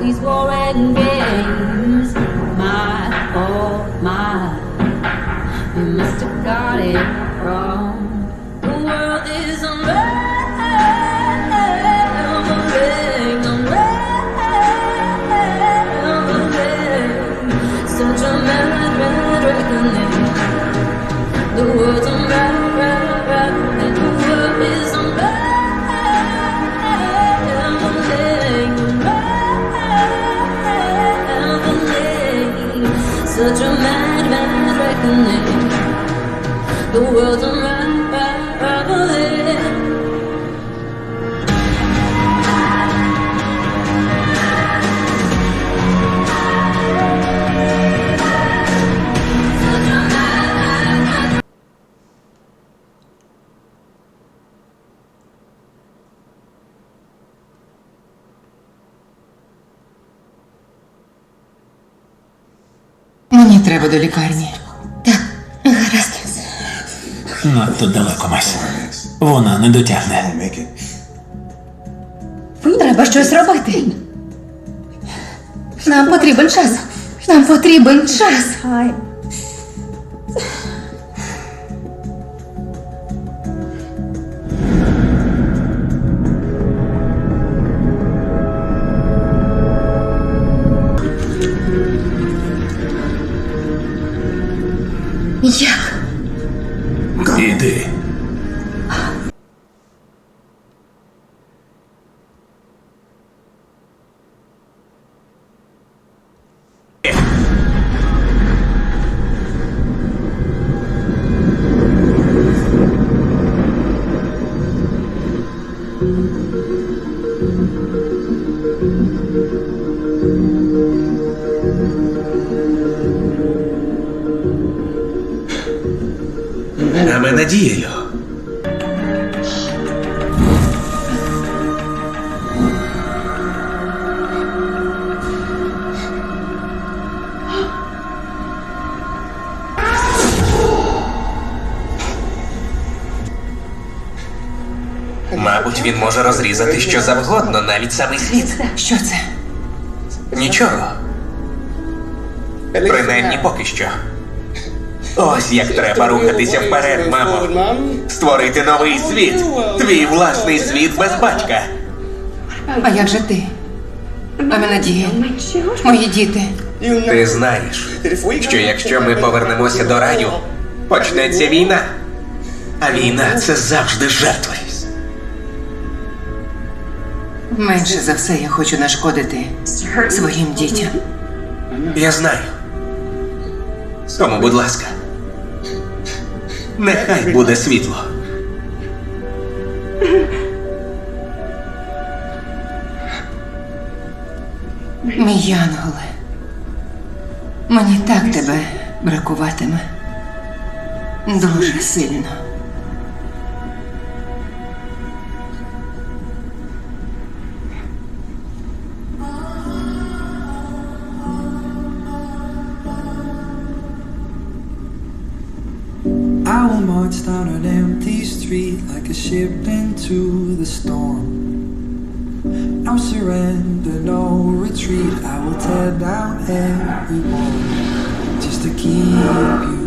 these warring games. My, oh my, you must have got it wrong. Madman's reckoning. The world's unraveling. Мені треба до лікарні. Так, гаразд. Надто далеко Мась. Вона не дотягне. Треба щось робити. Нам потрібен час. Нам потрібен час. Як? Іди. Надією. Мабуть, він може розрізати що завгодно, навіть самий світ. Що це? Нічого. Принаймні поки що. Ось як треба рухатися вперед, мамо. Створити новий світ. Твій власний світ без батька. А як же ти? Мама Надія, мої діти. Ти знаєш, що якщо ми повернемося до раю, почнеться війна. А війна це завжди жертви. Менше за все я хочу нашкодити своїм дітям. Я знаю. Тому, будь ласка, нехай буде світло. Мій янголе. Мені так тебе бракуватиме. Дуже сильно. I will march down an empty street like a ship into the storm. No surrender, no retreat. I will tear down every wall just to keep you